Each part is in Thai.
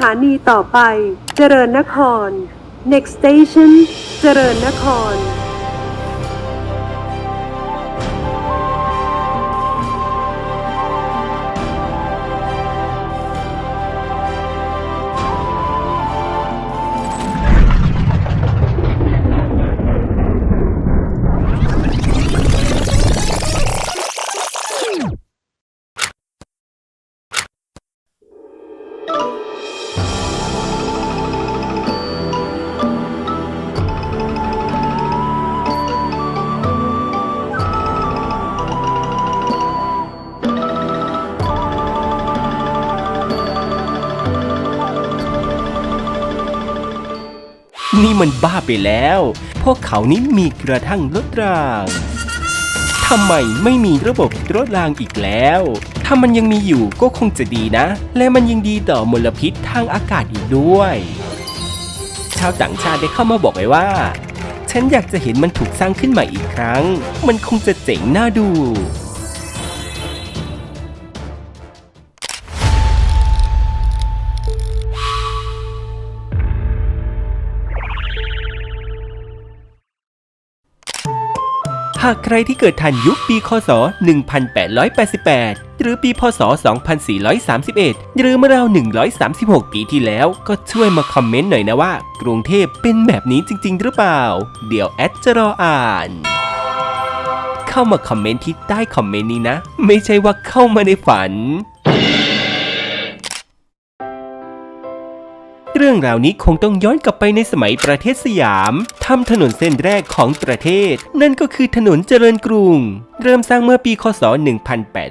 ถานีต่อไป เจริญนคร next station เจริญนคร มันบ้าไปแล้ว พวกเขานี้มีกระทั่งรถรางทำไมไม่มีระบบรถรางอีกแล้ว ถ้ามันยังมีอยู่ก็คงจะดีนะ และมันยังดีต่อมลพิษทางอากาศอีกด้วย ชาวต่างชาติได้เข้ามาบอกไว้ว่า ฉันอยากจะเห็นมันถูกสร้างขึ้นใหม่อีกครั้ง มันคงจะเจ๋งน่าดู หากใครที่เกิดทันยุคปีคศ 1888 หรือปีพศ 2431 หรือเมื่อราว 136 ปีที่แล้ว ก็ช่วยมาคอมเมนต์หน่อยนะว่า กรุงเทพเป็นแบบนี้จริง ๆ หรือเปล่า เดี๋ยวแอดจะรออ่านเข้ามาคอมเมนต์ที่ใต้คอมเมนต์นี้นะ ไม่ใช่ว่าเข้ามาในฝัน เรื่องราวนี้คงต้องย้อนกลับไปในสมัยประเทศสยามทำถนนเส้นแรกของประเทศ นั่นก็คือถนนเจริญกรุง เริ่มสร้างเมื่อปีคศ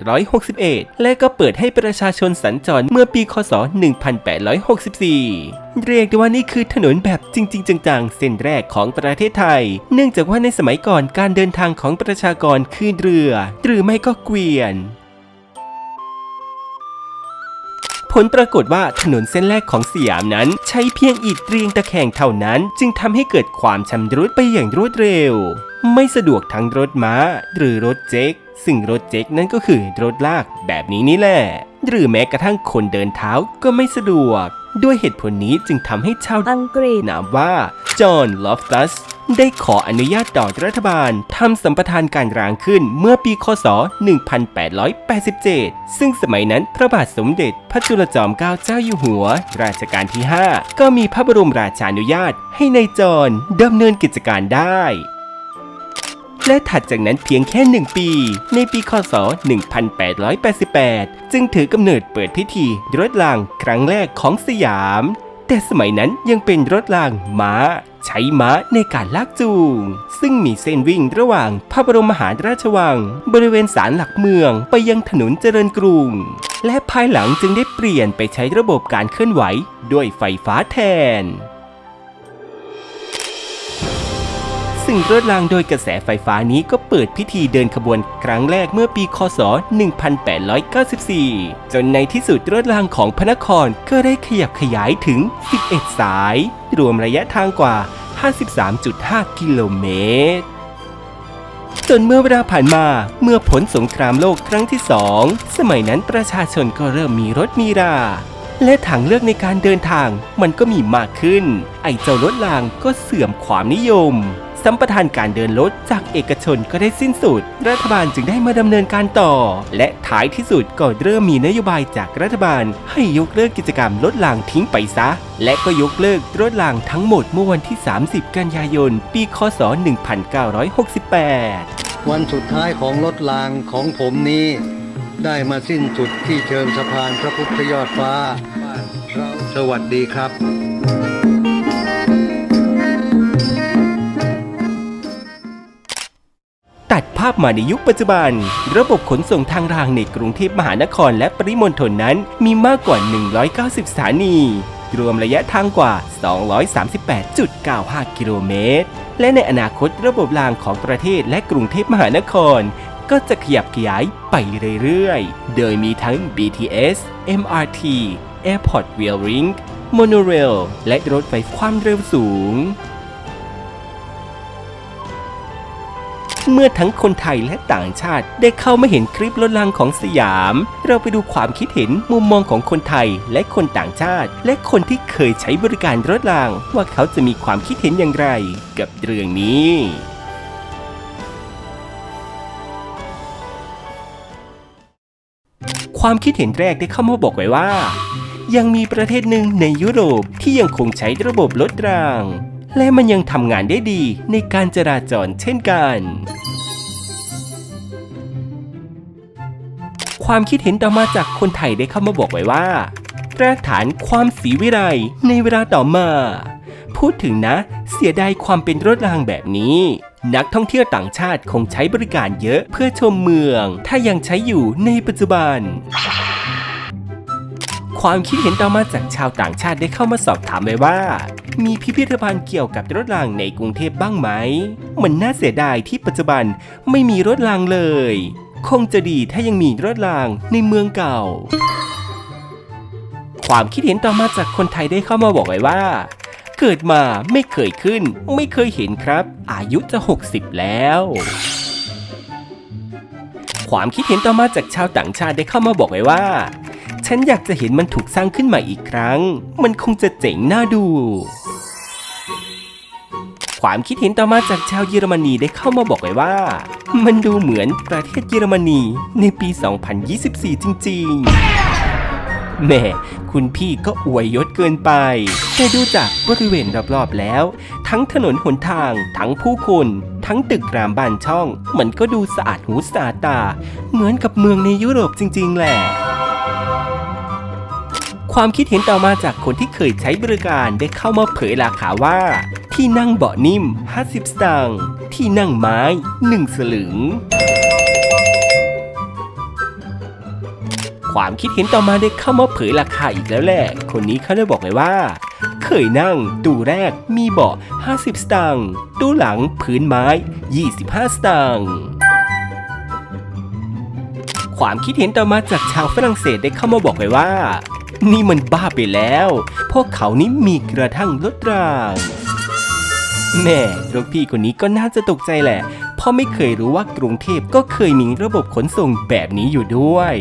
1861 และก็เปิดให้ประชาชนสัญจรเมื่อปีคศ 1864เรียกได้ว่านี่คือถนนแบบจริง ๆ จัง ๆ เส้นแรกของประเทศไทย เนื่องจากว่าในสมัยก่อนการเดินทางของประชากรคือเรือ หรือไม่ก็เกวียน ผลปรากฏว่าถนนเส้นแรกของสยามนั้น ใช้เพียงอิฐเรียงตะแคงเท่านั้น จึงทำให้เกิดความชำรุดไปอย่างรวดเร็ว ไม่สะดวกทั้งรถม้า หรือรถเจ๊กซึ่งรถเจ๊กนั่นก็คือรถลากแบบนี้นี่แหละ หรือแม้กระทั่งคนเดินเท้าก็ไม่สะดวก ด้วยเหตุผลนี้จึงทำให้ชาวอังกฤษนามว่าจอห์นลอฟตัส ได้ขออนุญาตต่อรัฐบาลทำสัมปทานการรางขึ้นเมื่อปีคศ 1887 ซึ่งสมัยนั้นพระบาทสมเด็จพระจุลจอมเกล้าเจ้าอยู่หัวรัชกาลที่ 5 ก็มีพระบรมราชานุญาตให้ในายจอนดำเนินกิจการได้และถัดจากนั้นเพียงแค่หนึ่งปี ในปีคศ 1888 จึงถือกำเนิดเปิดพิธีรถรางครั้งแรกของสยาม แต่สมัยนั้นยังเป็นรถรางม้า ใช้ม้าในการลากจูง ซึ่งมีเส้นวิ่งระหว่างพระบรมมหาราชวัง บริเวณศาลหลักเมืองไปยังถนนเจริญกรุง และภายหลังจึงได้เปลี่ยนไปใช้ระบบการเคลื่อนไหวด้วยไฟฟ้าแทน ซึ่งรถรางโดยกระแสไฟฟ้านี้ก็เปิดพิธีเดินขบวนครั้งแรกเมื่อปีคศ 1894 จนในที่สุดรถรางของพระนครก็ได้ขยับขยายถึง11 สาย รวมระยะทางกว่า 53.5 กิโลเมตร จนเมื่อเวลาผ่านมาเมื่อผลสงครามโลกครั้งที่สองสมัยนั้นประชาชนก็เริ่มมีรถมีรา และทางเลือกในการเดินทางมันก็มีมากขึ้น ไอเจ้ารถรางก็เสื่อมความนิยม สัมปทานการเดินรถจากเอกชนก็ได้สิ้นสุด รัฐบาลจึงได้มาดำเนินการต่อ และท้ายที่สุดก็เริ่มมีนโยบายจากรัฐบาล ให้ยกเลิกกิจกรรมรถรางทิ้งไปซะ และก็ยกเลิกรถรางทั้งหมดเมื่อวันที่ 30 กันยายน ปีคศ 1968 วันสุดท้ายของรถรางของผมนี้ ได้มาสิ้นสุดที่เชิงสะพานพระพุทธยอดฟ้า สวัสดีครับ ภาพมาในยุคปัจจุบัน ระบบขนส่งทางรางในกรุงเทพมหานครและปริมณฑลนั้นมีมากกว่า 190 สถานี รวมระยะทางกว่า 238.95 กิโลเมตร และในอนาคตระบบรางของประเทศและกรุงเทพมหานคร ก็จะขยับขยายไปเรื่อยๆ โดยมีทั้ง BTS MRT Airport Rail Link Monorail และรถไฟความเร็วสูง เมื่อทั้งคนไทยและต่างชาติ ได้เข้ามาเห็นคลิปรถรางของสยาม เราไปดูความคิดเห็นมุมมองของคนไทยและคนต่างชาติ และคนที่เคยใช้บริการรถราง ว่าเขาจะมีความคิดเห็นอย่างไร กับเรื่องนี้ความคิดเห็นแรกได้เข้ามาบอกไว้ว่า ยังมีประเทศหนึ่งในยุโรปที่ยังคงใช้ระบบรถราง และมันยังทำงานได้ดีในการจราจรเช่นกัน ความคิดเห็นต่อมาจากคนไทยได้เข้ามาบอกไว้ว่า รากฐานความสีวิไลในเวลาต่อมา พูดถึงนะ เสียดายความเป็นรถรางแบบนี้ นักท่องเที่ยวต่างชาติคงใช้บริการเยอะเพื่อชมเมือง ถ้ายังใช้อยู่ในปัจจุบันความคิดเห็นต่อมาจากชาวต่างชาติได้เข้ามาสอบถามไว้ว่า มีพิพิธภัณฑ์เกี่ยวกับรถรางในกรุงเทพบ้างไหม มันน่าเสียดายที่ปัจจุบันไม่มีรถรางเลย คงจะดีถ้ายังมีรถรางในเมืองเก่า ความคิดเห็นต่อมาจากคนไทยได้เข้ามาบอกไว้ว่า เกิดมาไม่เคยขึ้น ไม่เคยเห็นครับ อายุจะ 60 แล้วความคิดเห็นต่อมาจากชาวต่างชาติได้เข้ามาบอกไว้ว่า ฉันอยากจะเห็นมันถูกสร้างขึ้นใหม่อีกครั้ง มันคงจะเจ๋งน่าดู ความคิดเห็นต่อมาจากชาวเยอรมนีได้เข้ามาบอกไว้ว่า มันดูเหมือนประเทศเยอรมนีในปี 2024 จริงๆแม่คุณพี่ก็อวยยศเกินไป แต่ดูจากบริเวณรอบๆแล้ว ทั้งถนนหนทาง ทั้งผู้คน ทั้งตึกรามบ้านช่อง มันก็ดูสะอาดหูสะอาดตา เหมือนกับเมืองในยุโรปจริง ๆ แหละ ความคิดเห็นต่อมาจากคนที่เคยใช้บริการได้เข้ามาเผยราคาว่า ที่นั่งเบาะนิ่ม 50 สตางค์ที่นั่งไม้ 1 สลึง ความคิดเห็นต่อมาได้เข้ามาเผยราคาอีกแล้วแหละ คนนี้เขาได้บอกไว้ว่า เคยนั่งตู้แรกมีเบาะ 50 สตางค์ตู้หลังพื้นไม้ 25 สตางค์ความคิดเห็นต่อมาจากชาวฝรั่งเศสได้เข้ามาบอกไว้ว่า นี่มันบ้าไปแล้ว พวกเขานี้มีกระทั่งรถรางแม่ลูกพี่คนนี้ก็น่าจะตกใจแหละ เพราะไม่เคยรู้ว่ากรุงเทพก็เคยมีระบบขนส่งแบบนี้อยู่ด้วย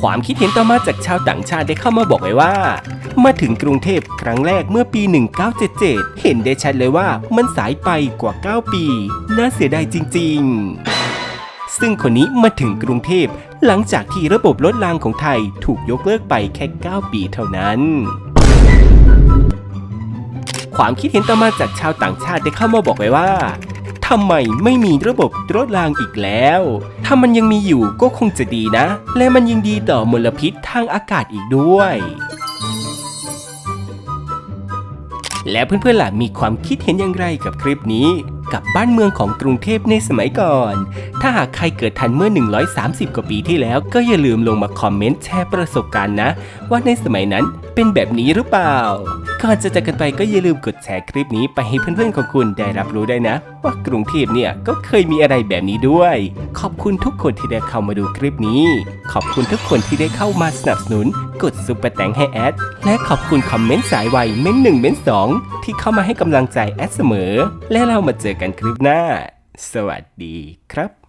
ความคิดเห็นต่อมาจากชาวต่างชาติได้เข้ามาบอกไว้ว่า มาถึงกรุงเทพครั้งแรกเมื่อปี 1977 เห็นได้ชัดเลยว่ามันสายไปกว่า 9 ปี น่าเสียดายจริง ๆ ซึ่งคนนี้มาถึงกรุงเทพ หลังจากที่ระบบรถรางของไทยถูกยกเลิกไปแค่ 9 ปีเท่านั้น ความคิดเห็นต่อมาจากชาวต่างชาติได้เข้ามาบอกไว้ว่าทำไมไม่มีระบบรถรางอีกแล้ว ถ้ามันยังมีอยู่ก็คงจะดีนะ และมันยังดีต่อมลพิษทางอากาศอีกด้วย แล้วเพื่อนๆล่ะมีความคิดเห็นอย่างไรกับคลิปนี้ กับบ้านเมืองของกรุงเทพในสมัยก่อน ถ้าหากใครเกิดทันเมื่อ 130 กว่าปีที่แล้ว ก็อย่าลืมลงมาคอมเมนต์แชร์ประสบการณ์นะ ว่าในสมัยนั้น เป็นแบบนี้หรือเปล่า ก่อนจะจากกันไปก็อย่าลืมกดแชร์คลิปนี้ไปให้เพื่อนๆของคุณได้รับรู้ได้นะ ว่ากรุงเทพเนี่ยก็เคยมีอะไรแบบนี้ด้วย ขอบคุณทุกคนที่ได้เข้ามาดูคลิปนี้ ขอบคุณทุกคนที่ได้เข้ามาสนับสนุน กดซุปเปอร์แตงให้แอด และขอบคุณคอมเมนต์สายไวเม้นหนึ่งเม้นสองที่เข้ามาให้กำลังใจแอดเสมอ และเรามาเจอกันคลิปหน้า สวัสดีครับ